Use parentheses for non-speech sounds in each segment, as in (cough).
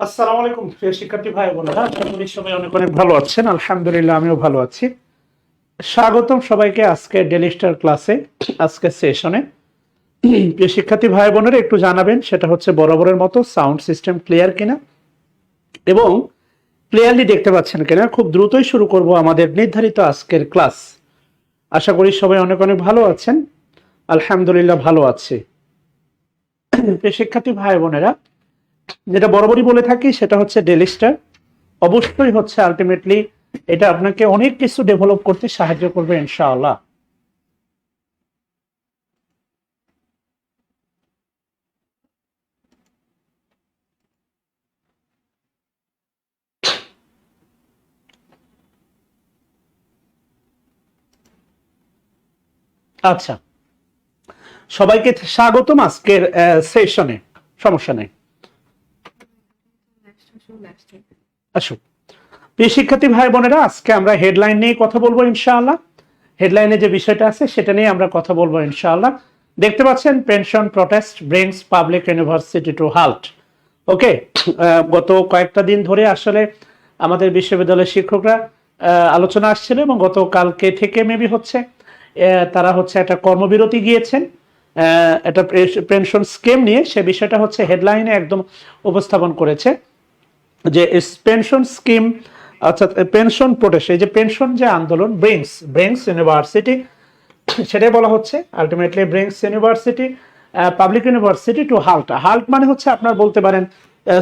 আসসালামু আলাইকুম, প্রিয় শিক্ষার্থী ভাই বোনেরা। আশা সবাই অনেক অনেক ভালো আছেন। আলহামদুলিল্লাহ, আমিও ভালো আছি। স্বাগতম সবাইকে আজকে ডেলি স্টার ক্লাসে আজকে সেশনে প্রিয় শিক্ষার্থী ভাই বোনেরা, একটু জানাবেন, সেটা হচ্ছে বরাবরের মতো সাউন্ড সিস্টেম ক্লিয়ার কিনা? এবং ক্লিয়ারলি দেখতে পাচ্ছেন কিনা? খুব দ্রুতই শুরু করব আমাদের নির্ধারিত আজকের ক্লাস আশা করি সবাই অনেক অনেক ভালো আছেন। আলহামদুলিল্লাহ, ভালো আছি। প্রিয় শিক্ষার্থী ভাই বোনেরা যেটা বরাবরই বলে থাকি, সেটা হচ্ছে ডেলিস্টার। অবশ্যই হচ্ছে আলটিমেটলি এটা আপনাকে অনেক কিছু ডেভেলপ করতে সাহায্য করবে, ইনশাআল্লাহ। আচ্ছা। সবাইকে স্বাগতম আজকের সেশনে সমস্যা নেই। প্রিয় শিক্ষার্থী ভাই বোনেরা, আজকে আমরা হেডলাইন নিয়ে কথা বলব ইনশাআল্লাহ। হেডলাইনে যে বিষয়টা আছে, সেটা নিয়ে আমরা কথা বলব ইনশাআল্লাহ। দেখতে পাচ্ছেন pension protest brings public university to halt okay গত কয়েকটা দিন ধরে আসলে আমাদের বিশ্ববিদ্যালয়ের শিক্ষকরা আলোচনা আসছিল এবং গতকালকে থেকে মেবি হচ্ছে তারা হচ্ছে একটা কর্মবিরতি গিয়েছেন। একটা পেনশন স্কিম নিয়ে সে বিষয়টা হচ্ছে হেডলাইনে একদম উপস্থাপন করেছে। যে পেনশন স্কিম অর্থাৎ পেনশন প্রোটেস্ট এই যে পেনশন যে আন্দোলন ব্রিংস ব্রিংস ইউনিভার্সিটি সেটাই বলা হচ্ছে। Ultimately brings university public university to halt halt মানে হচ্ছে আপনার বলতে পারেন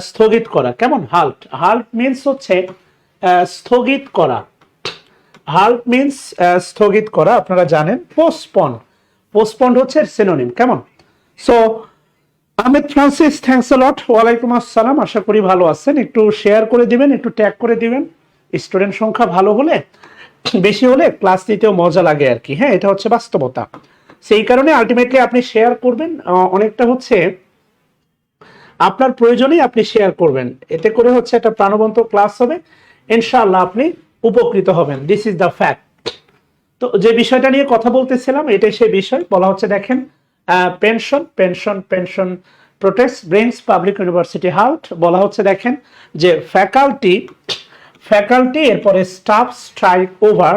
স্থগিত করা। কেমন? হাল্ট হাল্ট মিনস হচ্ছে স্থগিত করা। হাল্ট মিনস স্থগিত করা, আপনারা জানেন। পোস্টপন পোস্টপন্ড হচ্ছে সিনোনিম কেমন? So Ahmed Francis thanks lot ওয়ালাইকুম আসসালাম। আশা করি ভালো আছেন। একটু শেয়ার করে দিবেন, একটু ট্যাগ করে দিবেন। স্টুডেন্ট সংখ্যা ভালো হলে, বেশি হলে ক্লাস নিতেও মজা লাগে আর কি। হ্যাঁ এটা হচ্ছে বাস্তবতা। সেই কারণে আলটিমেটলি আপনি শেয়ার করবেন। অনেকটা হচ্ছে আপনার প্রয়োজনেই আপনি শেয়ার করবেন। এতে করে হচ্ছে একটা প্রাণবন্ত ক্লাস হবে। ইনশাআল্লাহ আপনি উপকৃত হবেন। দিস ইজ দ্য ফ্যাক্ট তো যে বিষয়টা নিয়ে কথা বলতেছিলাম, এটাই সেই বিষয়। বলা হচ্ছে, দেখেন pension pension pension protest brings public university halt বলা হচ্ছে, দেখেন, যে ফ্যাকাল্টি ফ্যাকাল্টি, এরপরে স্টাফ স্ট্রাইক ওভার,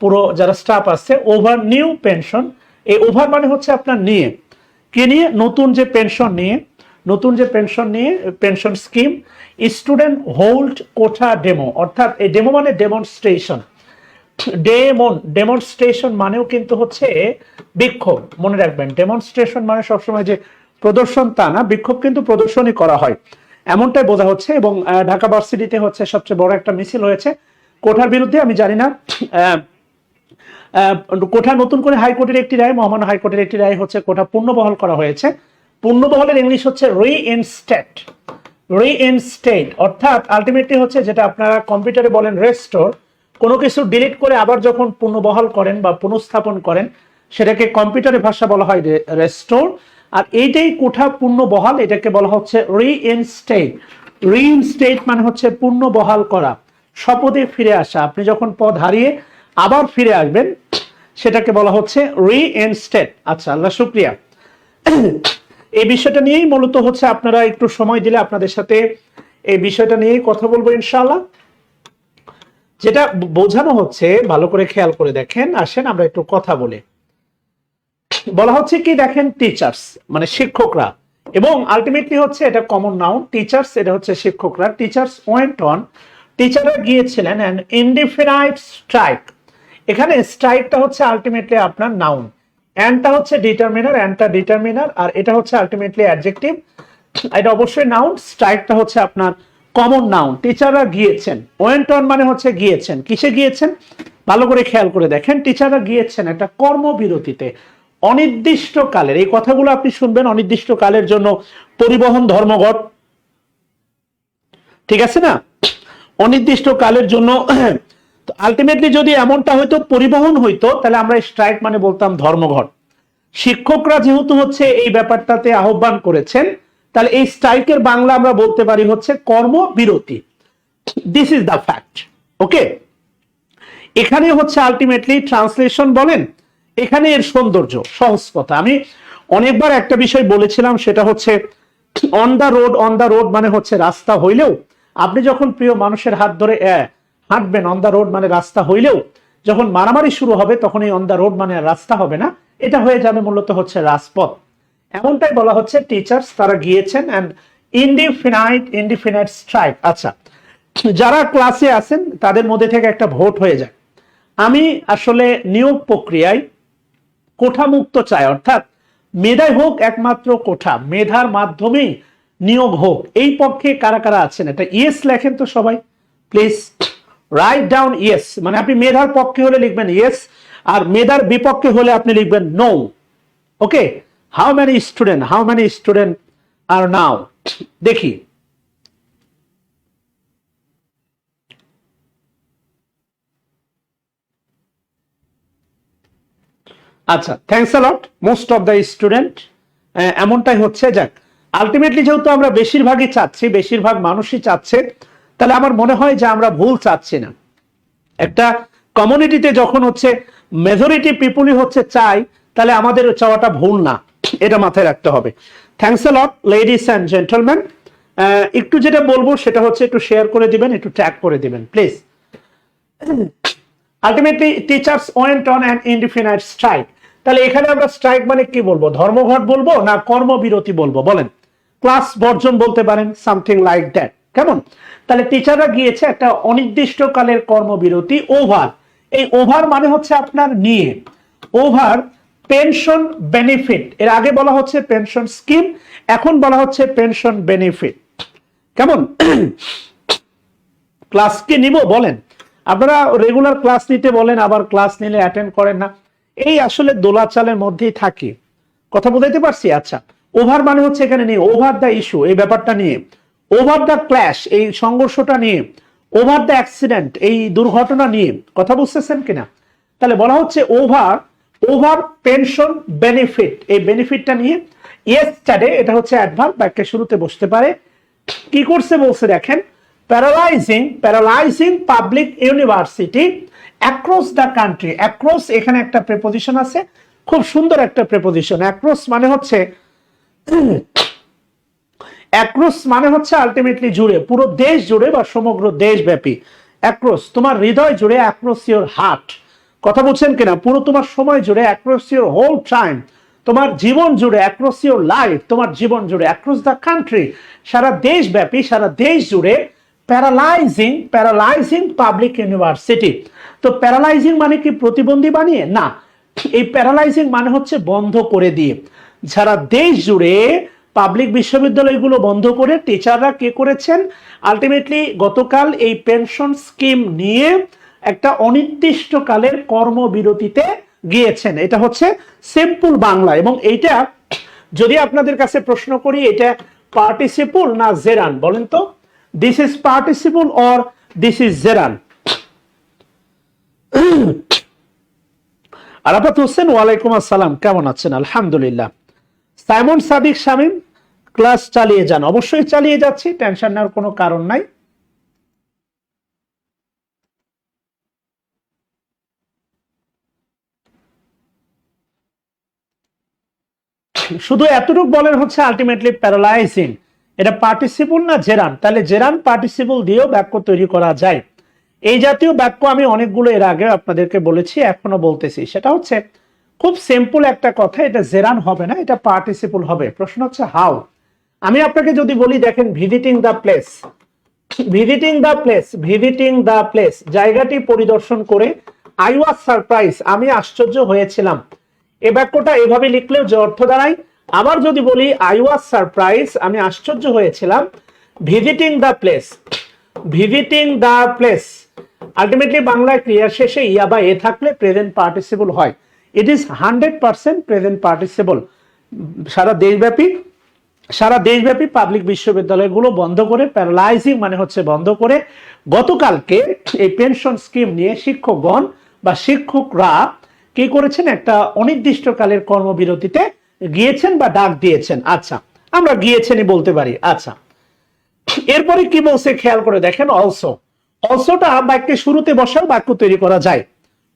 পুরো যারা স্টাফ আছে, ওভার নিউ পেনশন, এই ওভার মানে হচ্ছে আপনার নিয়ে। কে নিয়ে? নতুন যে পেনশন নিয়ে, নতুন যে পেনশন নিয়ে, pension scheme, student hold quota demo, অর্থাৎ এই ডেমো মানে ডেমনস্ট্রেশন। ডেমন, ডেমনস্ট্রেশন মানেও কিন্তু হচ্ছে বিক্ষোভ, মনে রাখবেন। ডেমনস্ট্রেশন মানে সবসময় যে প্রদর্শন তা না, বিক্ষোভ কিন্তু প্রদর্শনই করা হয়। এমনটাই বোঝা হচ্ছে এবং ঢাকা ভার্সিটিতে হচ্ছে সবচেয়ে বড় একটা মিছিল হয়েছে। কোঠার বিরুদ্ধে, আমি জানি না কোঠা নতুন করে হাইকোর্টের একটি রায়, মহামান্য হাইকোর্টের একটি রায় হচ্ছে কোঠা পুনর্বহাল করা হয়েছে। পুনর্বহালের ইংলিশ হচ্ছে রিইনস্টেট রিইনস্টেট অর্থাৎ আলটিমেটলি হচ্ছে যেটা আপনারা কম্পিউটারে বলেন রেস্টোর কোনো কিছু ডিলিট করে আবার যখন পুনর্বহাল করেন বা পুনঃস্থাপন করেন, সেটাকে কম্পিউটারের ভাষা বলা হয় রেস্টোর আর এইটাই কোঠা পূর্ণ বহাল, এটাকে বলা হচ্ছে রিইনস্টেট রিইনস্টেট মানে হচ্ছে পূর্ণ বহাল করা, শপথে ফিরে আসা। আপনি যখন পদ হারিয়ে আবার ফিরে আসবেন, সেটাকে বলা হচ্ছে রিইনস্টেট আচ্ছা আল্লাহ শুক্রিয়া। এই বিষয়টা নিয়েই মূলত হচ্ছে আপনারা একটু সময় দিলে আপনাদের সাথে এই বিষয়টা নিয়েই কথা বলব ইনশাআল্লাহ। যেটা বোঝানো হচ্ছে, ভালো করে খেয়াল করে দেখেন, আসেন, আমরা একটু কথা বলে। বলা হচ্ছে কি দেখেন টিচার্স মানে শিক্ষকরা। এবং আলটিমেটলি হচ্ছে এটা কমন নাউন টিচার্স এটা হচ্ছে শিক্ষকরা। টিচার্স ওয়েন্ট অন টিচাররা গিয়েছিলেন অ্যান্ড ইনডিফিনাইট স্ট্রাইক এখানে স্ট্রাইকটা হচ্ছে আলটিমেটলি আপনার নাউন অ্যান্ডটা হচ্ছে ডিটারমিনার অ্যান্ডটা ডিটারমিনার আর এটা হচ্ছে আলটিমেটলি অ্যাডজেক্টিভ এটা অবশ্যই নাউন স্ট্রাইকটা হচ্ছে আপনার কমন নাউন টিচাররা গিয়েছেন। ওয়েন্ট অন মানে হচ্ছে গিয়েছেন। কিসে গিয়েছেন? ভালো করে খেয়াল করে দেখেন টিচাররা গিয়েছেন একটা কর্মবিরতিতে। অনির্দিষ্ট কালের এই কথাগুলো আপনি শুনবেন অনির্দিষ্ট কালের জন্য পরিবহন ধর্মঘট। ঠিক আছে না? অনির্দিষ্ট কালের জন্য (clears throat) আলটিমেটলি যদি এমনটা হয়তো পরিবহন হইতো, তাহলে আমরা স্ট্রাইক মানে বলতাম ধর্মঘট। শিক্ষকরা যেহেতু হচ্ছে এই ব্যাপারটাতে আহ্বান করেছেন, তাহলে এই স্ট্রাইকের বাংলা আমরা বলতে পারি হচ্ছে কর্মবিরতি। This is the fact okay এখানে হচ্ছে আলটিমেটলি ট্রান্সলেশন বলেন এখানে এর সৌন্দর্য সহজ কথা আমি অনেকবার একটা বিষয় বলেছিলাম, সেটা হচ্ছে on the road on the road মানে হচ্ছে রাস্তা হইলেও আপনি যখন প্রিয় মানুষের হাত ধরে হাঁটবেন অন দ্য রোড মানে রাস্তা হইলেও যখন মারামারি শুরু হবে, তখন এই অন দ্য রোড মানে রাস্তা হবে না। এটা হয়ে যাবে মূলত হচ্ছে রাজপথ। এমনটাই বলা হচ্ছে টিচার্স তারা গিয়েছেন অ্যান্ড ইনডিফিনাইট ইনডিফিনাইট স্ট্রাইক আচ্ছা যারা ক্লাসে আছেন, তাদের মধ্যে থেকে একটা ভোট হয়ে যায়। আমি আসলে নিয়োগ প্রক্রিয়ায় কোঠামুক্ত চায়, অর্থাৎ মেধায় হোক একমাত্র কোঠা, মেধার মাধ্যমেই নিয়োগ হোক, এই পক্ষে কারা কারা আছেন? এটা ইয়েস লেখেন তো সবাই, প্লিজ রাইট ডাউন ইয়েস মানে আপনি মেধার পক্ষে হলে লিখবেন ইয়েস, আর মেধার বিপক্ষে হলে আপনি লিখবেন no. Okay? How many student, how many student are now? দেখি। আচ্ছা thanks lot most of the student এমনটাই হচ্ছে, যাক। আলটিমেটলি যেহেতু আমরা বেশিরভাগই চাচ্ছি, বেশিরভাগ মানুষই চাচ্ছে, তাহলে আমার মনে হয় যে আমরা ভুল চাচ্ছি না। একটা কমিউনিটিতে যখন হচ্ছে মেজরিটি পিপুলই হচ্ছে চাই তাহলে আমাদের চাওয়াটা ভুল না। এটা মাথায় রাখতে হবে। Thanks lot ladies and gentleman একটু যেটা বলব, সেটা হচ্ছে একটু শেয়ার করে দিবেন, একটু ট্যাগ করে দিবেন please ultimately teachers went on an indefinite strike তাহলে এখানে আমরা স্ট্রাইক মানে কি বলব? ধর্মঘট বলব না কর্মবিরতি বলব? বলেন। ক্লাস বর্জন বলতে পারেন সামথিং লাইক দ্যাট কেমন? তাহলে টিচাররা গিয়েছে একটা অনির্দিষ্টকালের কর্মবিরতি ওভার এই ওভার মানে হচ্ছে আপনার নিয়ে। ওভার পেনশন বেনিফিট এর আগে বলা হচ্ছে পেনশন স্কিম এখন বলা হচ্ছে পেনশন বেনিফিট কেমন? ক্লাস কি নিব? বলেন। আপনারা রেগুলার ক্লাস নিতে বলেন, আবার ক্লাস নিলে অ্যাটেন্ড করেন না। এই আসলে দোলাচালের মধ্যেই থাকে। কথা বোঝাইতে পারছি? আচ্ছা ওভার মানে হচ্ছে এখানে নিয়ে ওভার দ্য ইস্যু এই ব্যাপারটা নিয়ে। ওভার দ্য ক্ল্যাশ এই সংঘর্ষটা নিয়ে ওভার দ্য অ্যাক্সিডেন্ট এই দুর্ঘটনা নিয়ে, কথা বুঝতেছেন কিনা? তাহলে বলা হচ্ছে ওভার ওভার পেনশন বেনিফিট এই বেনিফিটটা নিয়ে ইয়েস্টারডে এটা হচ্ছে অ্যাডভার্ব বাক্যের শুরুতে বসতে পারে। কি করছে বলছে দেখেন? Paralyzing paralyzing public university across the country across এখানে একটা প্রেপোজিশন আছে, খুব সুন্দর একটা প্রেপোজিশন অ্যাক্রস মানে হচ্ছে অ্যাক্রস মানে হচ্ছে আলটিমেটলি জুড়ে, পুরো দেশ জুড়ে বা সমগ্র দেশব্যাপী অ্যাক্রস তোমার হৃদয় জুড়ে অ্যাক্রস ইউর হার্ট কথা বলছেন কিনা? পুরো তোমার সময় জুড়ে অ্যাক্রস ইউর হোল টাইম তোমার জীবন জুড়ে অ্যাক্রস ইউর লাইফ তোমার জীবন জুড়ে অ্যাক্রস দ্য কান্ট্রি সারা দেশব্যাপী, সারা দেশ জুড়ে প্যারালাইজিং প্যারালাইজিং পাবলিক ইউনিভার্সিটি। তো প্যারালাইজিং মানে কি প্রতিবন্ধী বানিয়ে? না, এই প্যারালাইজিং মানে হচ্ছে বন্ধ করে দিয়ে। যারা দেশ জুড়ে পাবলিক বিশ্ববিদ্যালয়গুলো বন্ধ করে, টিচাররা কে করেছেন? আলটিমেটলি গতকাল এই পেনশন স্কিম নিয়ে একটা অনির্দিষ্টকালের কর্মবিরতিতে গিয়েছেন। এটা হচ্ছে সিম্পল বাংলা এবং এইটা যদি আপনাদের কাছে প্রশ্ন করি, এটা পার্টিসিপল না জেরান? বলেন তো। This is participle or this is Zeran Arafat Hossain, ওয়ালাইকুম আসসালাম। কেমন আছেন? আলহামদুলিল্লাহ। সাইমন সাদিক শামীম, ক্লাস চালিয়ে যান। অবশ্যই চালিয়ে যাচ্ছি, টেনশন নেওয়ার কোনো কারণ নাই। শুধু এতটুকু বলেন হচ্ছে আলটিমেটলি প্যারালাইজিং এটা পার্টিসিপল না জেরান তাহলে জেরান পার্টিসিপল দিয়েও বাক্য তৈরি করা যায়। এই জাতীয় বাক্য আমি অনেকগুলো এর আগে আপনাদেরকে বলেছি, এখনও বলতেছি। সেটা হচ্ছে, খুব সিম্পল একটা কথা, এটা জেরান হবে না, এটা পার্টিসিপল হবে। প্রশ্ন হচ্ছে হাউ আমি আপনাকে যদি বলি, দেখেন visiting the place visiting the place visiting the place জায়গাটি পরিদর্শন করে আই ওয়াজ সারপ্রাইজ আমি আশ্চর্য হয়েছিলাম। এ বাক্যটা এভাবে লিখলেও যে অর্থ দাঁড়ায় আবার যদি বলি আই ওয়াজ সারপ্রাইজ আমি আশ্চর্য হয়েছিলাম visiting the place visiting the place ultimately বাংলায় ক্রিয়ার শেষে ইয়া বা এ থাকলে প্রেজেন্ট পার্টিসিপল হয়। It is hundred percent present participle সারা দেশব্যাপী সারা দেশব্যাপী পাবলিক বিশ্ববিদ্যালয়গুলো বন্ধ করে প্যারালাইজিং মানে হচ্ছে বন্ধ করে, গতকালকে এই পেনশন স্কিম নিয়ে শিক্ষকগণ বা শিক্ষকরা কি করেছেন? একটা অনির্দিষ্টকালের কর্মবিরতিতে গিয়েছেন বা ডাক দিয়েছেন? আচ্ছা আমরা গিয়েছেনই বলতে পারি। আচ্ছা এরপরে কি বলছে খেয়াল করে দেখেন অলসো অলসোটা বাক্যের শুরুতে বসাও, বাক্য তৈরি করা যায়।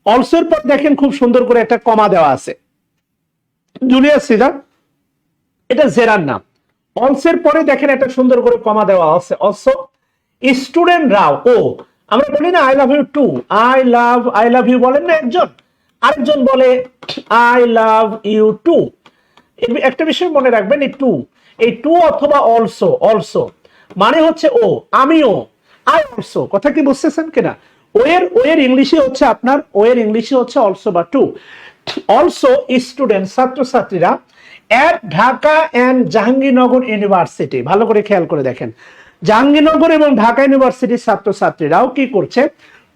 অলসোর পর দেখেন খুব সুন্দর করে একটা কমা দেওয়া আছে। জুলিয়াস সিজার, এটা জেরার নাম। অলসের পরে দেখেন একটা সুন্দর করে কমা দেওয়া আছে। অলসো স্টুডেন্টরাও ও, আমরা বলি না I love you too I love I love you বলেন না একজন। আরেকজন বলে আই লাভ ইউ টু একটা বিষয় মনে রাখবেন, এই টু। এই টু অথবা অলসো অলসো মানে হচ্ছে ও, আমিও আই অলসো। কথা কি বুঝতেছেন কিনা? ওয়ের ওয়ের ইংলিশে হচ্ছে আপনার ওয়ের ইংলিশে হচ্ছে অলসো বা টু। অলসো স্টুডেন্ট ছাত্রছাত্রীরা at Dhaka and Jahangirnagar university ভালো করে খেয়াল করে দেখেন। জাহাঙ্গীরনগর এবং ঢাকা ইউনিভার্সিটির ছাত্রছাত্রীরাও কি করছে?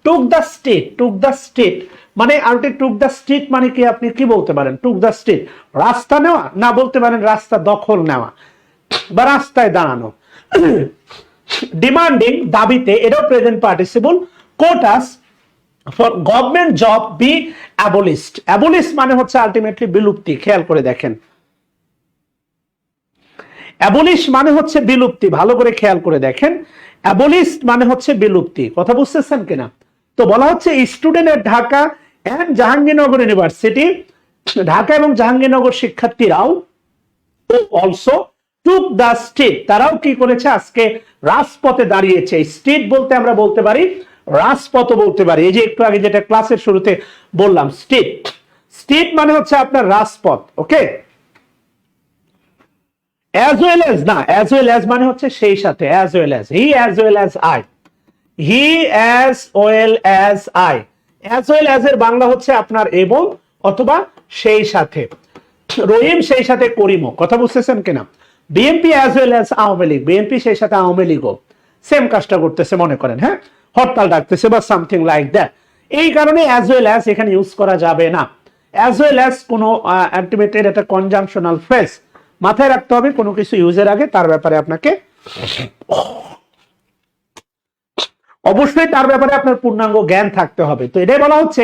Took the state took the state মানে আলটি টুক দ্য স্ট্রিট মানে কি আপনি কি বলতে পারেন? টুক দ্য স্ট্রিট রাস্তা নেওয়া? না, বলতে পারেন রাস্তা দখল নেওয়া বা রাস্তায় দাঁড়ানো। ডিমান্ডিং দাবিতে এটাও present participle quotas for government job be abolished abolished মানে হচ্ছে আলটিমেটলি বিলুপ্তি, খেয়াল করে দেখেন। অ্যাবলিশ মানে হচ্ছে বিলুপ্তি, ভালো করে খেয়াল করে দেখেন। অ্যাবলিস্ট মানে হচ্ছে বিলুপ্তি, কথা বুঝতেছেন কিনা? তো বলা হচ্ছে স্টুডেন্টের ঢাকা অ্যান্ড জাহাঙ্গীরনগর ইউনিভার্সিটি ঢাকা এবং জাহাঙ্গীরনগর শিক্ষার্থীরাও অলসো টুক দ্য স্ট্রিট তারাও কি করেছে? আজকে রাজপথে দাঁড়িয়েছে। স্ট্রিট বলতে আমরা বলতে পারি রাজপথ বলতে পারি। এই যে একটু আগে যেটা ক্লাসের শুরুতে বললাম স্ট্রিট স্ট্রিট মানে হচ্ছে আপনার রাজপথ ওকে অ্যাজ ওয়েল অ্যাজ না অ্যাজ ওয়েল অ্যাজ মানে হচ্ছে সেই সাথে। As well as he as well as I he as well as I as well as এর বাংলা হচ্ছে আপনার এবং অথবা সেই সাথে। রহিম সেই সাথে করিমও। কথা বুঝতেছেন কিনা? BNP as well as Awami League. BNP সেই সাথে আওয়ামী লীগও সেম কাজটা করতেছে, মনে করেন হ্যাঁ? হরতাল ডাকতেছে বা সামথিং লাইক দ্যাট এই কারণে অ্যাজ ওয়েল অ্যাজ এখানে ইউজ করা যাবে না। অ্যাজ ওয়েল অ্যাজ কোনো অ্যান্টিমেটের একটা কনজাংশনাল ফ্রেস মাথায় রাখতে হবে, কোনো কিছু ইউজের আগে, তার ব্যাপারে আপনাকে অবশ্যই তার ব্যাপারে আপনার পূর্ণাঙ্গ জ্ঞান থাকতে হবে। তো এটাই বলা হচ্ছে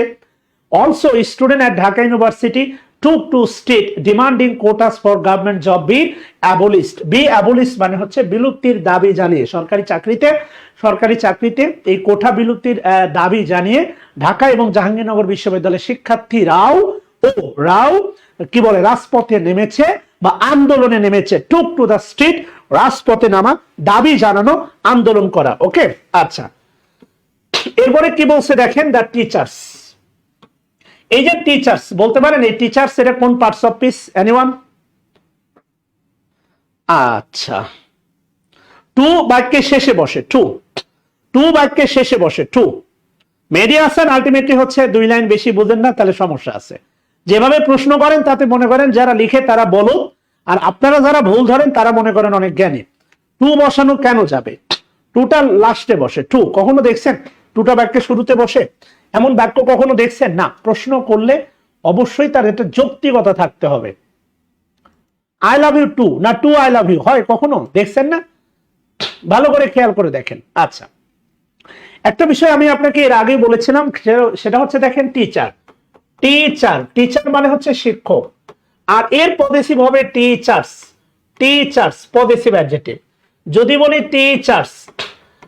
also student at Dhaka university took to state demanding quotas for government job be abolished be abolished মানে হচ্ছে বিলুপ্তির দাবি জানিয়ে, সরকারি চাকরিতে সরকারি চাকরিতে এই কোঠা বিলুপ্তির দাবি জানিয়ে ঢাকা এবং জাহাঙ্গীরনগর বিশ্ববিদ্যালয়ের শিক্ষার্থীরাও ও রাও কি বলে, রাজপথে নেমেছে বা আন্দোলনে নেমেছে। টুক টু দ্য স্ট্রিট রাজপথে নামা, দাবি জানানো, আন্দোলন করা। ওকে আচ্ছা। এরপরে কি বলছে দেখেন দ্য টিচার্স এই যে টিচার্স বলতে পারেন এই টিচার্স এটা কোন পার্টস অফ পিস এনিওয়ান আচ্ছা। টু বাক্যের শেষে বসে টু টু বাক্যের শেষে বসে টু মেডি আসান আলটিমেটলি হচ্ছে দুই লাইন বেশি বুঝেন না, তাহলে সমস্যা আছে। যেভাবে প্রশ্ন করেন, তাতে মনে করেন যারা লিখে তারা বলো আর আপনারা যারা ভুল ধরেন, তারা মনে করেন অনেক জ্ঞানী। টু বসানো কেন যাবে? টুটা লাস্টে বসে টু কখনো দেখছেন? টুটা বাক্যের শুরুতে বসে, এমন বাক্য কখনো দেখছেন? না, প্রশ্ন করলে অবশ্যই তার একটা যৌক্তিকতা থাকতে হবে। আই লাভ ইউ টু না টু আই লাভ ইউ হয় কখনো? দেখছেন না? ভালো করে খেয়াল করে দেখেন। আচ্ছা একটা বিষয় আমি আপনাকে এর আগেই বলেছিলাম, সেটা হচ্ছে দেখেন টিচার টিচার টিচার মানে হচ্ছে শিক্ষক। আর এর পদেশিভ হবে টিচার্স টিচার্স পদেশিভ অ্যাডজেক্টিভ যদি বলি টিচার্স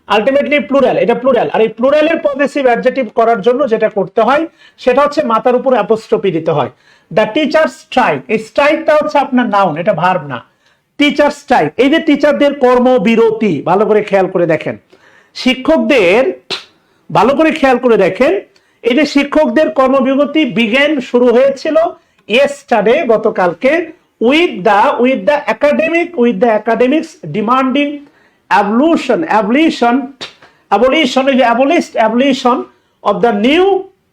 আলটিমেটলি প্লুরাল এটা প্লুরাল আর এই প্লুরালের পদেশিভ অ্যাডজেক্টিভ করার জন্য যেটা করতে হয়, সেটা হচ্ছে মাথার উপর অ্যাপোস্ট্রফি দিতে হয়। দ্য টিচার স্ট্রাইক এই স্ট্রাইকটা হচ্ছে আপনার নাউন এটা ভার্ব না। টিচার স্ট্রাইক এই যে টিচারদের কর্মবিরতি ভালো করে খেয়াল করে দেখেন। শিক্ষকদের, ভালো করে খেয়াল করে দেখেন, এই যে শিক্ষকদের কর্মবিরতি বিজ্ঞান শুরু হয়েছিল ইয়েস্টারডে গতকালকে with the with the academic with the academics demanding abolition abolition এই যে abolish abolition of the new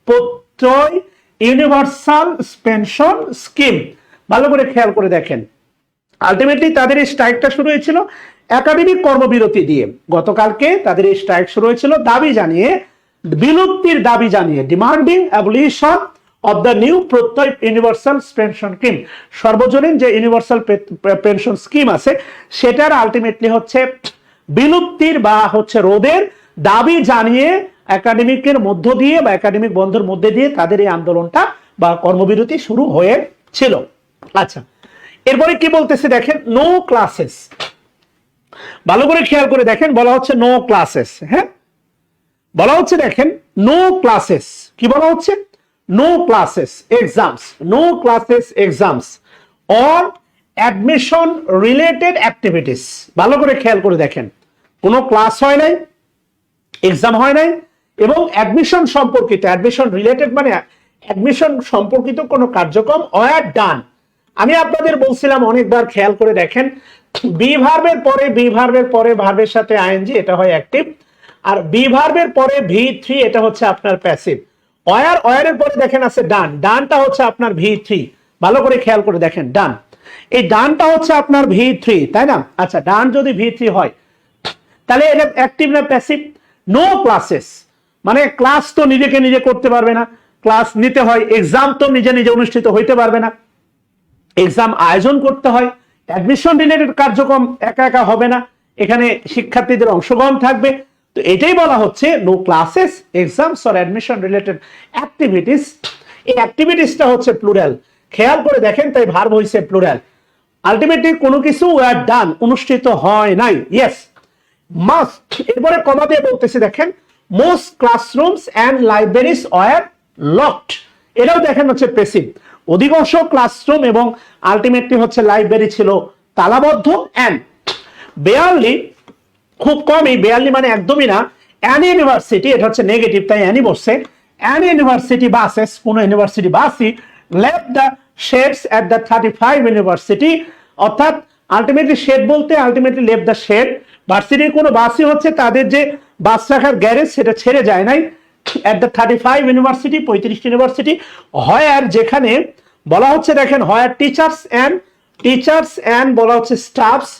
Prottoy universal pension scheme ভালো করে খেয়াল করে দেখেন। আলটিমেটলি তাদের এই স্ট্রাইকটা শুরু হয়েছিল একাডেমিক কর্মবিরতি দিয়ে। গতকালকে তাদের এই স্ট্রাইক শুরু হয়েছিল দাবি জানিয়ে, বিলুপ্তির দাবি জানিয়ে demanding abolition of the new Prottoy universal pension scheme সর্বজনীন যে ইউনিভার্সাল পেনশন স্কিম আছে, সেটার আলটিমেটলি হচ্ছে বিলুপ্তির বা হচ্ছে রোধের দাবি জানিয়ে একাডেমিকের মধ্য দিয়ে বা একাডেমিক বন্ধের মধ্যে দিয়ে তাদের এই আন্দোলনটা বা কর্মবিরতি শুরু হয়েছিল। আচ্ছা এরপরে কি বলতেছে দেখেন নো ক্লাসেস ভালো করে খেয়াল করে দেখেন, বলা হচ্ছে নো ক্লাসেস হ্যাঁ? বলা হচ্ছে দেখেন নো ক্লাসেস কি বলা হচ্ছে? No classes exams no classes exams or admission related activities ভালো করে খেয়াল করে দেখেন। কোনো ক্লাস হয় নাই এক্সাম হয় নাই, এবং অ্যাডমিশন সম্পর্কিত অ্যাডমিশন রিলেটেড মানে অ্যাডমিশন সম্পর্কিত কোনো কার্যক্রম ওয়ার ডান আমি আপনাদের বলছিলাম অনেকবার, খেয়াল করে দেখেন বি ভার্বের পরে বি ভার্বের পরে ভার্বের সাথে আইএনজি, এটা হয় অ্যাক্টিভ আর বি ভার্বের পরে ভি থ্রি, এটা হচ্ছে আপনার প্যাসিভ অয়ার অয়ারের পরে দেখেন আছে ডান ডানটা হচ্ছে আপনার ভি থ্রি। ভালো করে খেয়াল করে দেখেন ডান এই ডানটা হচ্ছে আপনার ভি থ্রি তাই না? আচ্ছা ডান যদি ভি থ্রি হয়, তাহলে এটা অ্যাক্টিভ না প্যাসিভ নো ক্লাসেস মানে ক্লাস তো নিজেকে নিজে করতে পারবে না। ক্লাস নিতে হয় এক্সাম তো নিজে নিজে অনুষ্ঠিত হইতে পারবে না। এক্সাম আয়োজন করতে হয়। অ্যাডমিশন রিলেটেড কার্যক্রম একা একা হবে না। এখানে শিক্ষার্থীদের অংশগ্রহণ থাকবে। তো এটাই বলা হচ্ছে no classes exams or admission related activities এই অ্যাক্টিভিটিসটা হচ্ছে প্লুরাল খেয়াল করে দেখেন তাই ভার্ব হইছে প্লুরাল আলটিমেটলি কোনো কিছু ওয়ার ডান অনুষ্ঠিত হয় নাই। ইয়েস মাস্ট এরপরে কমা দিয়ে বলতেছি দেখেন most classrooms and libraries were locked এটাও দেখেন হচ্ছে পেসিভ অধিকাংশ ক্লাসরুম এবং আলটিমেটলি হচ্ছে লাইব্রেরি ছিল তালাবদ্ধ অ্যান্ড বেয়ারলি খুব কমই বেয়ারলি মানে একদমই না অ্যান ইউনিভার্সিটি এটা হচ্ছে নেগেটিভ তাই অ্যানি বসছে অ্যান ইউনিভার্সিটি বাসেস কোনো ইউনিভার্সিটি বাসই left the sheds the thirty five university অর্থাৎ আলটিমেটলি শেড বলতে আলটিমেটলি লেফট দ্য শেড ভার্সিটির কোনো বাসই হচ্ছে তাদের যে বাস রাখার গ্যারেজ সেটা ছেড়ে যায় নাই। At the thirty five university পঁয়ত্রিশ ইউনিভার্সিটি হয়ার যেখানে বলা হচ্ছে দেখেন where teachers and teachers and বলা হচ্ছে স্টাফস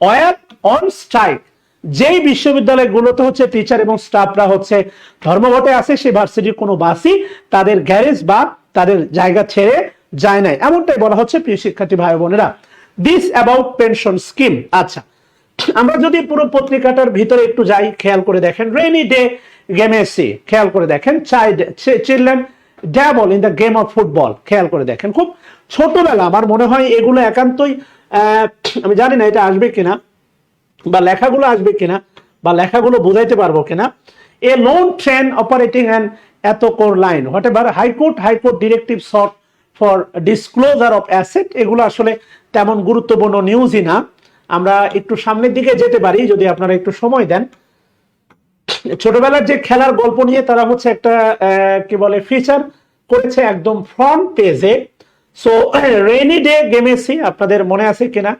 ওয়ার অন স্ট্রাইক যেই বিশ্ববিদ্যালয়গুলোতে হচ্ছে টিচার এবং স্টাফরা হচ্ছে ধর্মঘটে আছে, সেই ভার্সিটির কোনো বাসই তাদের গ্যারেজ বা তাদের জায়গা ছেড়ে যায় নাই। এমনটাই বলা হচ্ছে প্রিয় শিক্ষার্থী ভাই বোনেরা। দিস অ্যাবাউট পেনশন স্কিম আচ্ছা আমরা যদি পুরো পত্রিকাটার ভিতরে একটু যাই, খেয়াল করে দেখেন। রেনি ডে গেমে সি খেয়াল করে দেখেন। Child children dabble in the game of football খেয়াল করে দেখেন। খুব ছোটবেলা আমার মনে হয় এগুলো একান্তই আমি জানি না এটা আসবে কিনা, বা লেখাগুলো আসবে কিনা, বা লেখাগুলো বোঝাইতে পারব কিনা। A lone train operating and at core line whatever high court high court directive short for disclosure of asset এগুলো আসলে তেমন গুরুত্বপূর্ণ নিউজই না। আমরা একটু সামনের দিকে যেতে পারি, যদি আপনারা একটু সময় দেন। ছোটবেলার যে খেলার গল্প নিয়ে তারা হচ্ছে একটা কি বলে ফিচার করেছে একদম ফ্রন্ট পেজে সো রেনি ডে গেমেসি আপনাদের মনে আছে কিনা?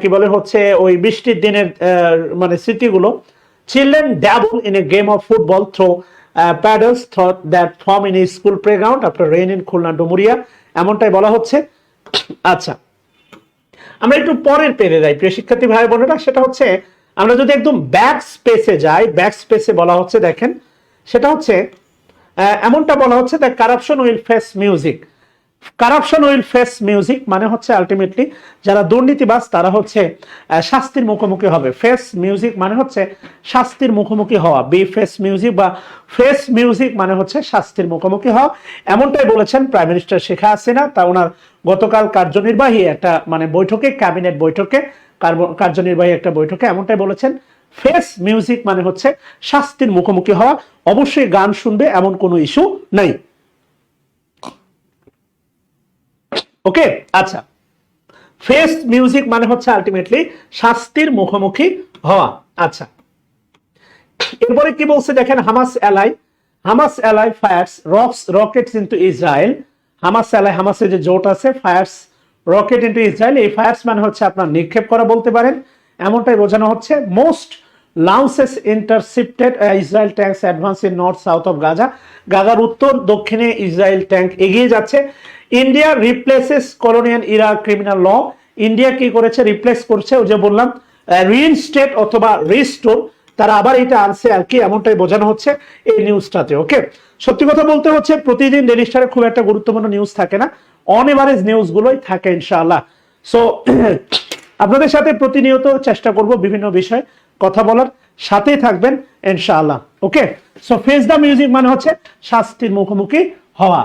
কি বলে হচ্ছে ওই বৃষ্টির দিনের মানে স্মৃতিগুলো। Children dabble in a game of football through puddles that form in school playground after rain in Khulna Dumuria এমনটাই বলা হচ্ছে। আচ্ছা আমরা একটু পরের পেরে যাই, প্রিয় শিক্ষার্থী ভাই বোনেরা, সেটা হচ্ছে, আমরা যদি একদম ব্যাক স্পেসে যাই ব্যাক স্পেসে বলা হচ্ছে, দেখেন, সেটা হচ্ছে এমনটা বলা হচ্ছে the corruption will face music corruption will face music মানে হচ্ছে আলটিমেটলি যারা দুর্নীতিবাজ তারা হচ্ছে শাস্তির মুখোমুখি হবে। ফেস মিউজিক মানে হচ্ছে শাস্তির মুখোমুখি হওয়া। বি ফেস মিউজিক বা ফেস মিউজিক মানে হচ্ছে শাস্তির মুখোমুখি হওয়া। এমনটাই বলেছেন প্রাইম মিনিস্টার শেখ হাসিনা তা ওনার গতকাল কার্যনির্বাহী একটা মানে বৈঠকে ক্যাবিনেট বৈঠকে কার্যনির্বাহী একটা বৈঠকে এমনটাই বলেছেন। ফেস মিউজিক মানে হচ্ছে শাস্তির মুখোমুখি হওয়া। অবশ্যই গান শুনবে এমন কোনো ইস্যু নাই। ওকে? আচ্ছা। ফেস মিউজিক মানে হচ্ছে আলটিমেটলি শাস্তির মুখোমুখি হওয়া। আচ্ছা। এরপরে কি বলছে দেখেন Hamas ally Hamas ally fires rocks rockets into Israel Hamas ally হামাসের যে জোট আছে ফায়ার্স রকেট ইনটু ইসরায়েল এই ফায়ার্স মানে হচ্ছে আপনার নিক্ষেপ করা বলতে পারেন। এমনটাই বোঝানো হচ্ছে। Most launches intercepted Israel tanks advance in north south of Gaza গাজার উত্তর, দক্ষিণে ইসরায়েল ট্যাঙ্ক এগিয়ে যাচ্ছে। India replaces colonial era criminal law India কি করেছে? রিপ্লেস করছে, ওই যে বললাম রিইনস্টেট অথবা রিস্টোর তারা আবার এটা আনছে আর কি, এমনটাই বোঝানো হচ্ছে এই নিউজটাতে ওকে সত্যি কথা বলতে হচ্ছে, প্রতিদিন ডেলি স্টারে খুব একটা গুরুত্বপূর্ণ নিউজ থাকে না। অন এভারেজ নিউজগুলোই থাকে, ইনশাআল্লাহ। সো (clears throat) আপনাদের সাথে প্রতিনিয়ত চেষ্টা করব বিভিন্ন বিষয়ে। কথা বলার সাথেই থাকবেন, ইনশাআল্লাহ। Okay so face the music মানে হচ্ছে শাস্তির মুখোমুখি হওয়া।